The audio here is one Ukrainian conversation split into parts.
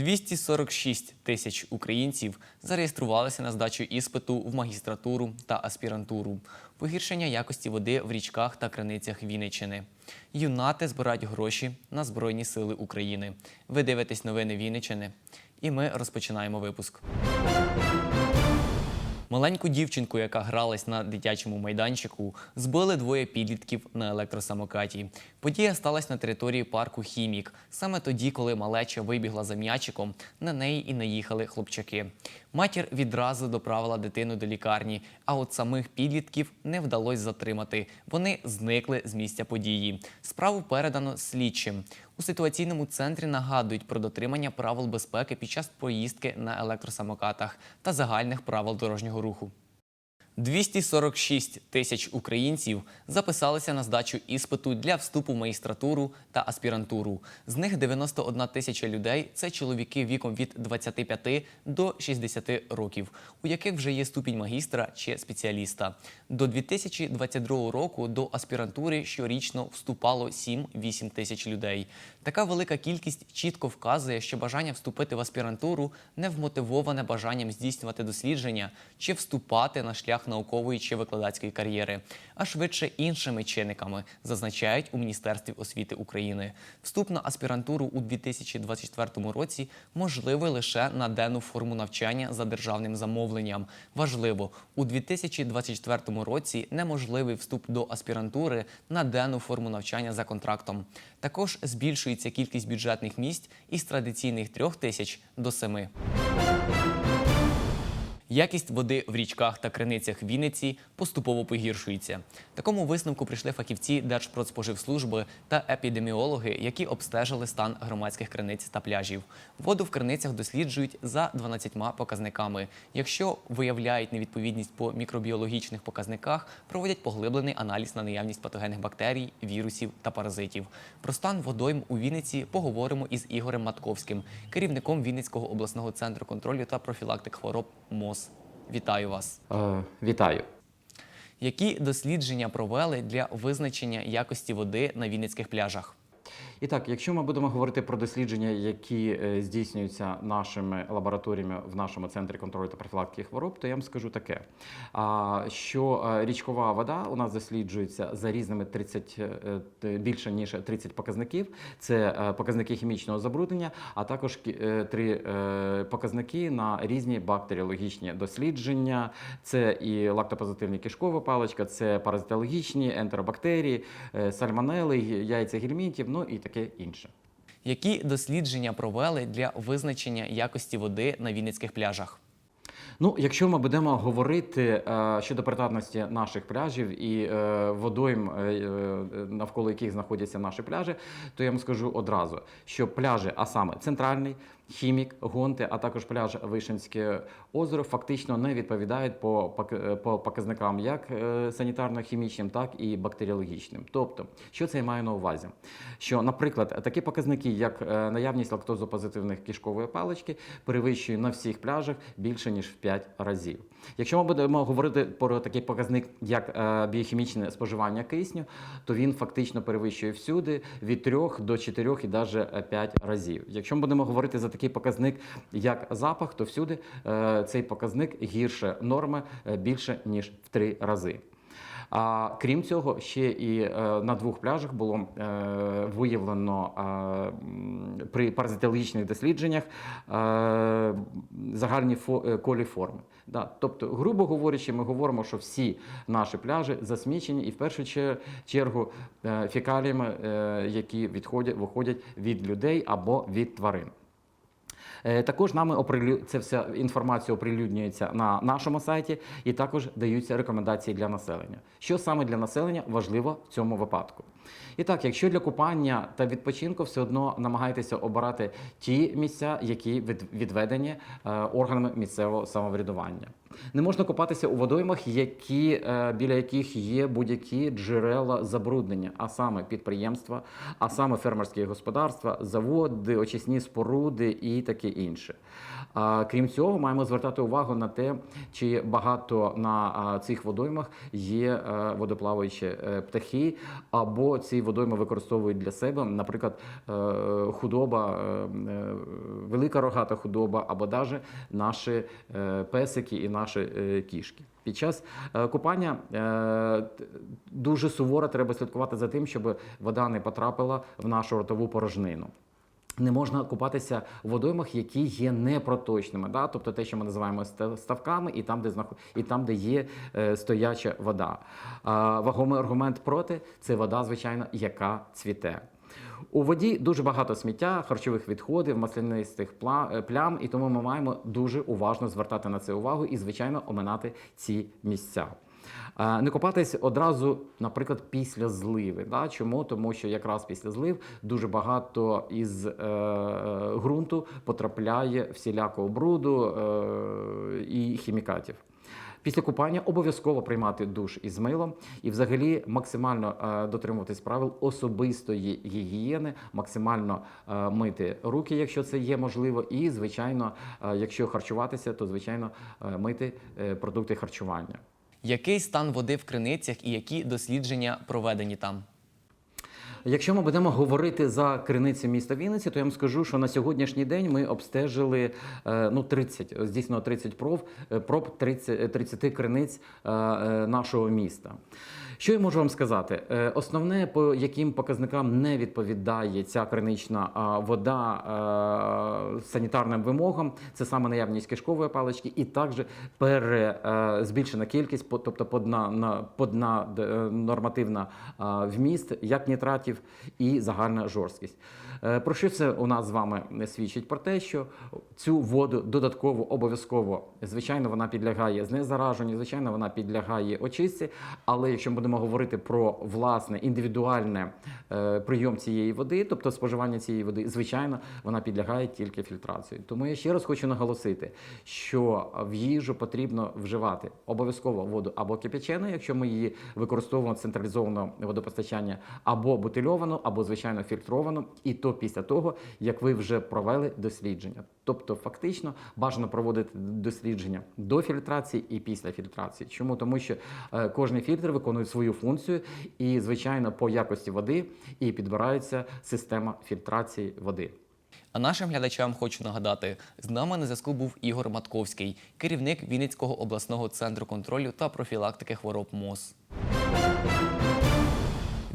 246 тисяч українців зареєструвалися на здачу іспиту в магістратуру та аспірантуру. Погіршення якості води в річках та криницях Вінниччини. Юнати збирають гроші на Збройні Сили України. Ви дивитесь новини Вінниччини, і ми розпочинаємо випуск. Маленьку дівчинку, яка гралась на дитячому майданчику, збили двоє підлітків на електросамокаті. Подія сталася на території парку Хімік. Саме тоді, коли малеча вибігла за м'ячиком, на неї і наїхали хлопчаки. Матір відразу доправила дитину до лікарні, а от самих підлітків не вдалося затримати. Вони зникли з місця події. Справу передано слідчим. У ситуаційному центрі нагадують про дотримання правил безпеки під час поїздки на електросамокатах та загальних правил дорожнього руху. 246 тисяч українців записалися на здачу іспиту для вступу в магістратуру та аспірантуру. З них 91 тисяча людей це чоловіки віком від 25 до 60 років, у яких вже є ступінь магістра чи спеціаліста. До 2022 року до аспірантури щорічно вступало 7-8 тисяч людей. Така велика кількість чітко вказує, що бажання вступити в аспірантуру не вмотивоване бажанням здійснювати дослідження чи вступати на шлях наукової чи викладацької кар'єри, а швидше іншими чинниками, зазначають у Міністерстві освіти України. Вступ на аспірантуру у 2024 році можливий лише на денну форму навчання за державним замовленням. Важливо, у 2024 році неможливий вступ до аспірантури на денну форму навчання за контрактом. Також збільшується кількість бюджетних місць із традиційних трьох тисяч до семи. Якість води в річках та криницях Вінниці поступово погіршується. Такому висновку прийшли фахівці Держпродспоживслужби та епідеміологи, які обстежили стан громадських криниць та пляжів. Воду в криницях досліджують за 12 показниками. Якщо виявляють невідповідність по мікробіологічних показниках, проводять поглиблений аналіз на наявність патогенних бактерій, вірусів та паразитів. Про стан водойм у Вінниці поговоримо із Ігорем Матковським, керівником Вінницького обласного центру контролю та профілактик хвороб МОЗ. Вітаю вас! Е, Вітаю. Які дослідження провели для визначення якості води на вінницьких пляжах? І так, якщо ми будемо говорити про дослідження, які е, здійснюються нашими лабораторіями в нашому центрі контролю та профілактики хвороб, то я вам скажу таке: що е, річкова вода у нас досліджується за різними 30, е, більше ніж 30 показників. Це показники хімічного забруднення, а також три показники на різні бактеріологічні дослідження. Це і лактопозитивні кишкова паличка, це паразитологічні ентеробактерії, сальмонели, яйця гельмінтів, ну і таке інше. Які дослідження провели для визначення якості води на вінницьких пляжах? Ну, якщо ми будемо говорити е, щодо придатності наших пляжів і е, водойм, е, е, навколо яких знаходяться наші пляжі, то я вам скажу одразу, що пляжі, а саме центральний, хімік, гонти, а також пляж Вишенське озеро, фактично не відповідають по, по показникам як е, санітарно-хімічним, так і бактеріологічним. Тобто, що це я маю на увазі? Що, наприклад, такі показники, як е, наявність лактозопозитивних кишкової палички, перевищує на всіх пляжах більше ніж в 5 разів. Якщо ми будемо говорити про такий показник, як е, біохімічне споживання кисню, то він фактично перевищує всюди від 3 до 4 і навіть 5 разів. Якщо ми будемо говорити за такий показник, як запах, то всюди е, цей показник гірше норми е, більше ніж в 3 рази. А крім цього, ще і е, на двох пляжах було е, виявлено е, при паразитологічних дослідженнях загальні фо, коліформи. Тобто, грубо говорячи, ми говоримо, що всі наші пляжі засмічені і в першу чер- чергу фекаліями, які відходять, виходять від людей або від тварин. Е, Також нами оприлю... це вся інформація оприлюднюється на нашому сайті, і також даються рекомендації для населення. Що саме для населення важливо в цьому випадку? І так, якщо для купання та відпочинку все одно намагайтеся обирати ті місця, які відведені е, органами місцевого самоврядування. Не можна купатися у водоймах, які, е, біля яких є будь-які джерела забруднення, а саме підприємства, а саме фермерські господарства, заводи, очисні споруди і таке інше. Крім цього, маємо звертати увагу на те, чи багато на цих водоймах є е, водоплаваючі птахи, або ці водойми використовують для себе, наприклад, е, худоба, е, е, велика рогата худоба, або навіть наші песики і наші кішки. Під час купання дуже суворо треба слідкувати за тим, щоб вода не потрапила в нашу ротову порожнину. Не можна купатися в водоймах, які є непроточними, да? тобто те, що ми називаємо ста- ставками, і там, де знаход... і там, де є е, стояча вода. А, вагомий аргумент проти це вода, звичайно, яка цвіте. У воді дуже багато сміття, харчових відходів, маслянистих е, плям, і тому ми маємо дуже уважно звертати на це увагу і, звичайно, оминати ці місця. Не купатись одразу, наприклад, після зливи. Да? Чому? Тому що якраз після злив дуже багато із е, ґрунту потрапляє всілякого бруду е, і хімікатів. Після купання обов'язково приймати душ із милом і, взагалі, максимально е, дотримуватись правил особистої гігієни, максимально е, мити руки, якщо це є можливо, і звичайно, е, якщо харчуватися, то звичайно е, мити е, продукти харчування. Який стан води в криницях і які дослідження проведені там? Якщо ми будемо говорити за криниці міста Вінниці, то я вам скажу, що на сьогоднішній день ми обстежили е, ну 30, здійснено 30 проб, е, проб 30, 30 криниць е, нашого міста. Що я можу вам сказати? Е, Основне, по яким показникам не відповідає ця кринична вода е, санітарним вимогам, це саме наявність кишкової палички, і також пере, е, збільшена кількість, тобто подна, на, подна нормативна вміст, як нітратів і загальна жорсткість. Про що це у нас з вами свідчить? Про те, що цю воду додатково обов'язково, звичайно, вона підлягає знезараженню, звичайно, вона підлягає очистці. Але якщо ми будемо говорити про власне індивідуальне е, прийом цієї води, тобто споживання цієї води, звичайно, вона підлягає тільки фільтрації. Тому я ще раз хочу наголосити, що в їжу потрібно вживати обов'язково воду або кипячену, якщо ми її використовуємо централізовано водопостачання, або бутильовану, або звичайно фільтровану, і то після того, як ви вже провели дослідження. Тобто, фактично бажано проводити дослідження до фільтрації і після фільтрації. Чому? Тому що е, кожний фільтр виконує свою функцію, і звичайно по якості води і підбирається система фільтрації води. А нашим глядачам хочу нагадати: з нами на зв'язку був Ігор Матковський, керівник Вінницького обласного центру контролю та профілактики хвороб МОЗ.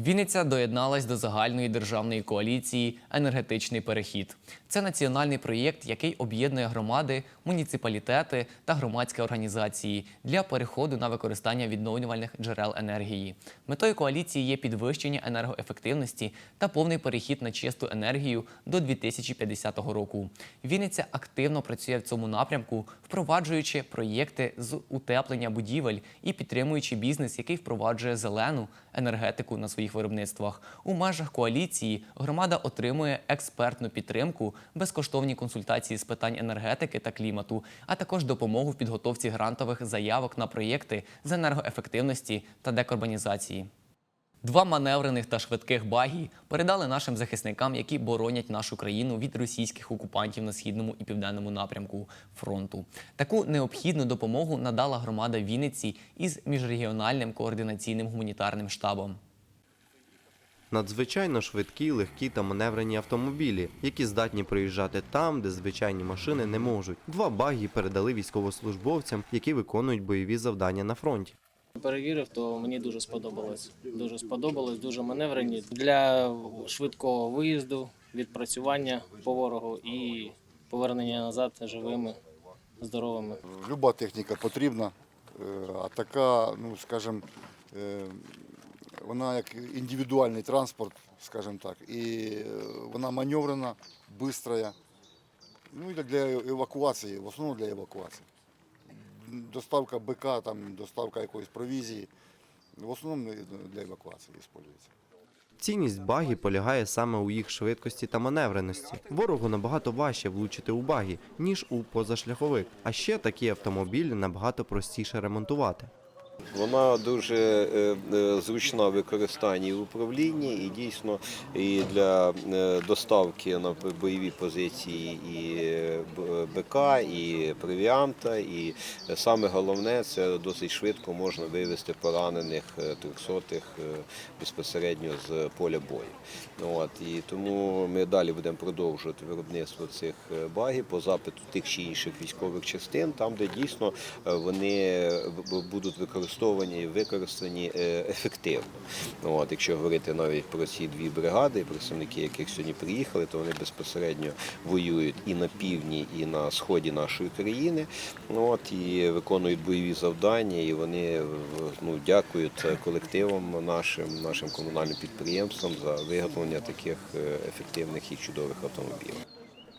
Вінниця доєдналась до загальної державної коаліції Енергетичний перехід. Це національний проєкт, який об'єднує громади, муніципалітети та громадські організації для переходу на використання відновлювальних джерел енергії. Метою коаліції є підвищення енергоефективності та повний перехід на чисту енергію до 2050 року. Вінниця активно працює в цьому напрямку, впроваджуючи проєкти з утеплення будівель і підтримуючи бізнес, який впроваджує зелену енергетику на своїх виробництвах. У межах коаліції громада отримує експертну підтримку, безкоштовні консультації з питань енергетики та клімату, а також допомогу в підготовці грантових заявок на проєкти з енергоефективності та декарбонізації. Два маневрених та швидких багі передали нашим захисникам, які боронять нашу країну від російських окупантів на східному і південному напрямку фронту. Таку необхідну допомогу надала громада Вінниці із міжрегіональним координаційним гуманітарним штабом. Надзвичайно швидкі, легкі та маневрені автомобілі, які здатні проїжджати там, де звичайні машини не можуть. Два багі передали військовослужбовцям, які виконують бойові завдання на фронті. Перевірив, то мені дуже сподобалось. Дуже сподобалось, дуже маневрені для швидкого виїзду, відпрацювання по ворогу і повернення назад живими, здоровими. Люба техніка потрібна, е, а така, ну скажімо, е, вона як індивідуальний транспорт, скажімо так, і е, вона маневрена, швидка, ну і для евакуації, в основному для евакуації. Доставка БК, там, доставка якоїсь провізії, в основному для евакуації використовується. Цінність багі полягає саме у їх швидкості та маневреності. Ворогу набагато важче влучити у багі, ніж у позашляховик. А ще такі автомобілі набагато простіше ремонтувати. Вона дуже е, е, зручна в використанні в управлінні, і дійсно і для е, доставки на бойові позиції і БК, і провіанта. І саме головне це досить швидко можна вивести поранених трьохсотих безпосередньо з поля бою. От і тому ми далі будемо продовжувати виробництво цих багів по запиту тих чи інших військових частин, там де дійсно вони будуть використовані і використані е, ефективно. От, якщо говорити навіть про ці дві бригади, представники яких сьогодні приїхали, то вони безпосередньо воюють і на півдні, і на сході нашої країни. От і виконують бойові завдання, і вони ну, дякують колективам нашим, нашим комунальним підприємствам за виготовлення таких е, ефективних і чудових автомобілів.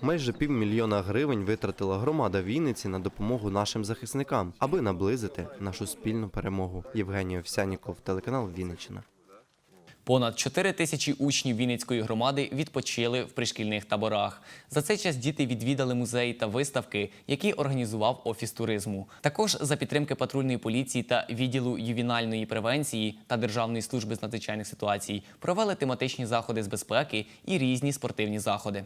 Майже півмільйона гривень витратила громада Вінниці на допомогу нашим захисникам, аби наблизити нашу спільну перемогу. Євгеній Овсяніков, телеканал Вінниччина. Понад 4 тисячі учнів Вінницької громади відпочили в пришкільних таборах. За цей час діти відвідали музеї та виставки, які організував офіс туризму. Також за підтримки патрульної поліції та відділу ювінальної превенції та Державної служби з надзвичайних ситуацій провели тематичні заходи з безпеки і різні спортивні заходи.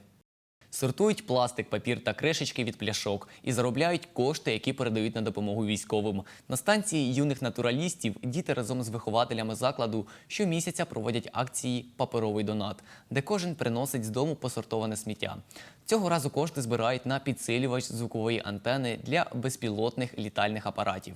Сортують пластик, папір та кришечки від пляшок і заробляють кошти, які передають на допомогу військовим. На станції юних натуралістів діти разом з вихователями закладу щомісяця проводять акції Паперовий донат, де кожен приносить з дому посортоване сміття. Цього разу кошти збирають на підсилювач звукової антени для безпілотних літальних апаратів.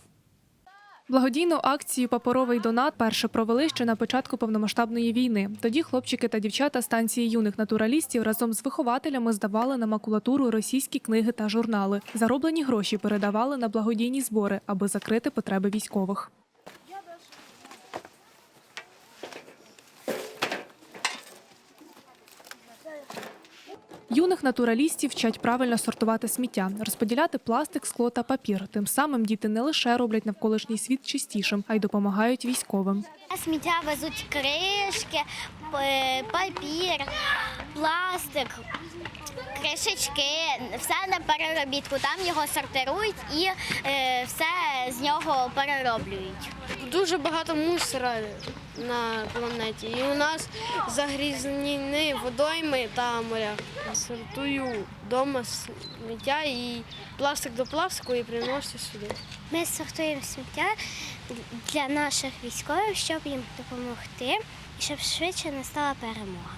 Благодійну акцію Паперовий донат перше провели ще на початку повномасштабної війни. Тоді хлопчики та дівчата станції юних натуралістів разом з вихователями здавали на макулатуру російські книги та журнали. Зароблені гроші передавали на благодійні збори, аби закрити потреби військових. Юних натуралістів вчать правильно сортувати сміття, розподіляти пластик, скло та папір. Тим самим діти не лише роблять навколишній світ чистішим, а й допомагають військовим. Сміття везуть кришки, папір, пластик, кришечки, все на переробітку. Там його сортирують і е, все з нього перероблюють. Дуже багато мусора на планеті. І у нас загрізнені водойми та моря. Сортую вдома сміття і пластик до пластику і приношу сюди. Ми сортуємо сміття для наших військових, щоб їм допомогти, і щоб швидше настала перемога.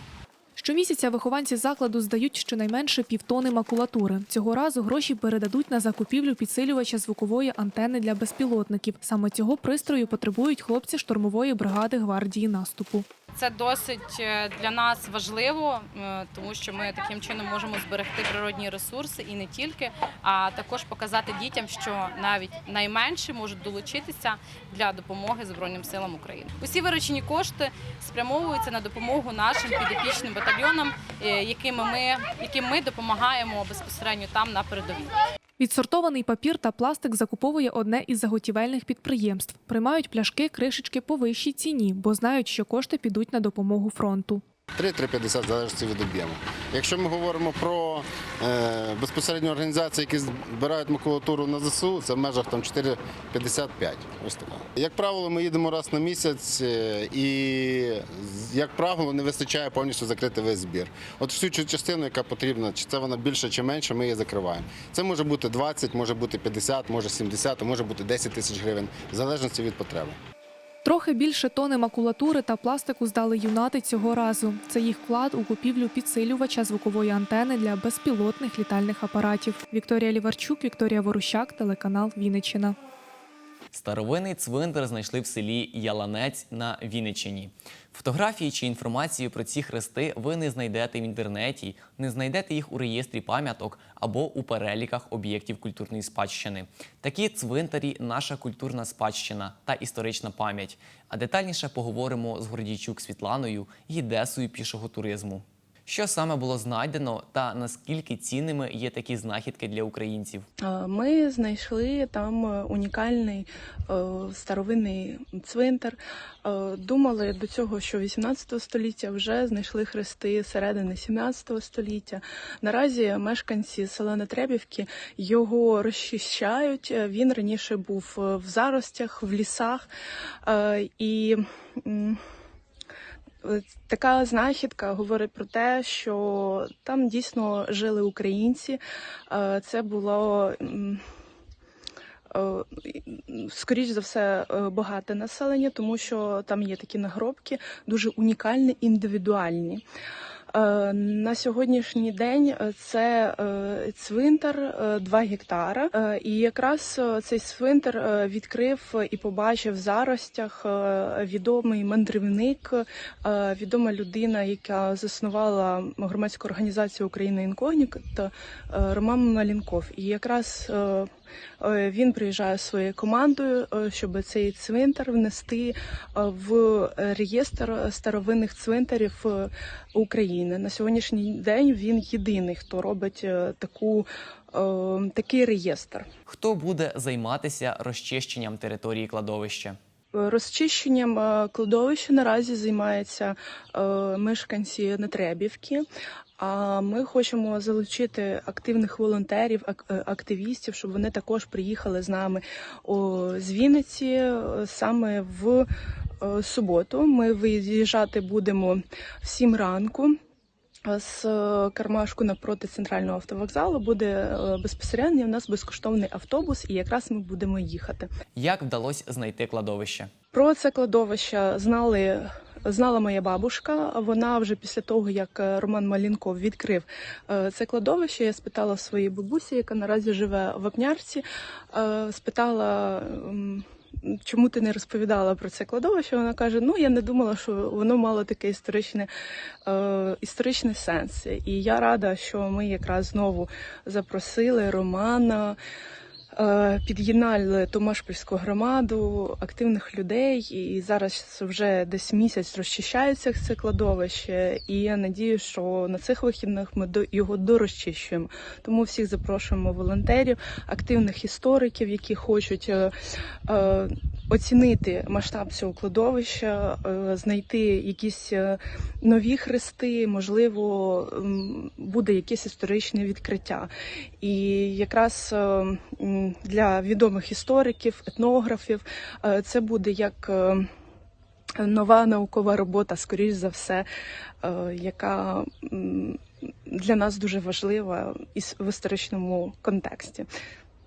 Щомісяця вихованці закладу здають щонайменше півтони макулатури. Цього разу гроші передадуть на закупівлю підсилювача звукової антени для безпілотників. Саме цього пристрою потребують хлопці штурмової бригади гвардії наступу. Це досить е, для нас важливо, е, тому що ми таким чином можемо зберегти природні ресурси і не тільки, а також показати дітям, що навіть найменші можуть долучитися для допомоги Збройним силам України. Усі виручені кошти спрямовуються на допомогу нашим підопічним батальйонам, е, якими ми яким ми допомагаємо безпосередньо там на передовій. Відсортований папір та пластик закуповує одне із заготівельних підприємств. Приймають пляшки, кришечки по вищій ціні, бо знають, що кошти підуть на допомогу фронту. 3-3,50 в залежності від об'єму. Якщо ми говоримо про е, безпосередньо організації, які збирають макулатуру на ЗСУ, це в межах там 4,55. Ось така. Як правило, ми їдемо раз на місяць, е, і як правило, не вистачає повністю закрити весь збір. От всю цю частину, яка потрібна, чи це вона більше чи менше, ми її закриваємо. Це може бути 20, може бути 50, може 70, може бути 10 тисяч гривень, в залежності від потреби. Трохи більше тони макулатури та пластику здали юнати цього разу. Це їх вклад у купівлю підсилювача звукової антени для безпілотних літальних апаратів. Вікторія Ліварчук, Вікторія Ворущак, телеканал Вінниччина. Старовинний цвинтар знайшли в селі Яланець на Вінниччині. Фотографії чи інформацію про ці хрести ви не знайдете в інтернеті, не знайдете їх у реєстрі пам'яток або у переліках об'єктів культурної спадщини. Такі цвинтарі наша культурна спадщина та історична пам'ять. А детальніше поговоримо з Гордійчук Світланою, гідесою пішого туризму. Що саме було знайдено та наскільки цінними є такі знахідки для українців? Ми знайшли там е, унікальний е, старовинний цвинтар. Е, Думали до цього, що 18 століття вже знайшли хрести середини 17 століття. Наразі мешканці села Нетребівки його розчищають. Він раніше був в заростях, в лісах. І Така знахідка говорить про те, що там дійсно жили українці. Е, Це було е, скоріш за все е, багате населення, тому що там є такі нагробки, дуже унікальні, індивідуальні. Е, На сьогоднішній день е, це е, цвинтар 2 гектара. І якраз цей цвинтар відкрив і побачив в заростях відомий мандрівник, відома людина, яка заснувала громадську організацію Україна Інкогніто Роман Малінков. І якраз він приїжджає своєю командою, щоб цей цвинтар внести в реєстр старовинних цвинтарів е, України. На сьогоднішній день він єдиний, хто робить е, таку, е, такий реєстр. Хто буде займатися розчищенням території кладовища? Розчищенням е, кладовища наразі займаються мешканці Нетребівки. А ми хочемо залучити активних волонтерів, ак- активістів, щоб вони також приїхали з нами з Вінниці саме в суботу. Ми виїжджати будемо в 7 ранку. З е, Кармашку напроти центрального автовокзалу буде е, безпосередньо у нас безкоштовний автобус, і якраз ми будемо їхати. Як вдалося знайти кладовище? Про це кладовище знали. Знала моя бабушка. Вона вже після того, як е, Роман Малінков відкрив це кладовище, я спитала своєї бабусі, яка наразі живе в Вапнярці, е, спитала. Чому ти не розповідала про це кладовище? Вона каже: Ну я не думала, що воно мало таке історичне, е, історичний сенс. І я рада, що ми якраз знову запросили Романа, під'єднали Томашпільську громаду, активних людей. І зараз вже десь місяць розчищається це кладовище. І я надію, що на цих вихідних ми до його дорозчищуємо. Тому всіх запрошуємо волонтерів, активних істориків, які хочуть. е, е, Оцінити масштаб цього кладовища, е, знайти якісь е, нові хрести, можливо, буде якесь історичне відкриття. І якраз е, м, для відомих істориків, етнографів е, це буде як е, нова наукова робота, скоріш за все, е, яка для нас дуже важлива в історичному контексті.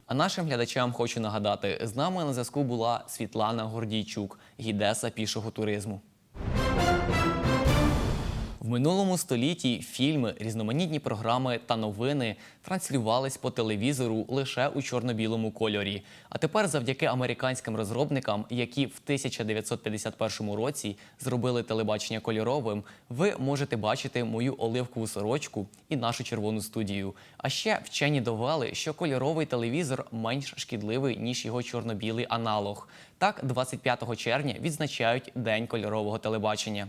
А нашим глядачам хочу нагадати: з нами на зв'язку була Світлана Гордійчук, гідеса пішого туризму. Минулому столітті фільми, різноманітні програми та новини транслювались по телевізору лише у чорно-білому кольорі. А тепер, завдяки американським розробникам, які в 1951 році зробили телебачення кольоровим, ви можете бачити мою оливкову сорочку і нашу червону студію. А ще вчені довели, що кольоровий телевізор менш шкідливий ніж його чорно-білий аналог. Так, 25 червня відзначають День кольорового телебачення.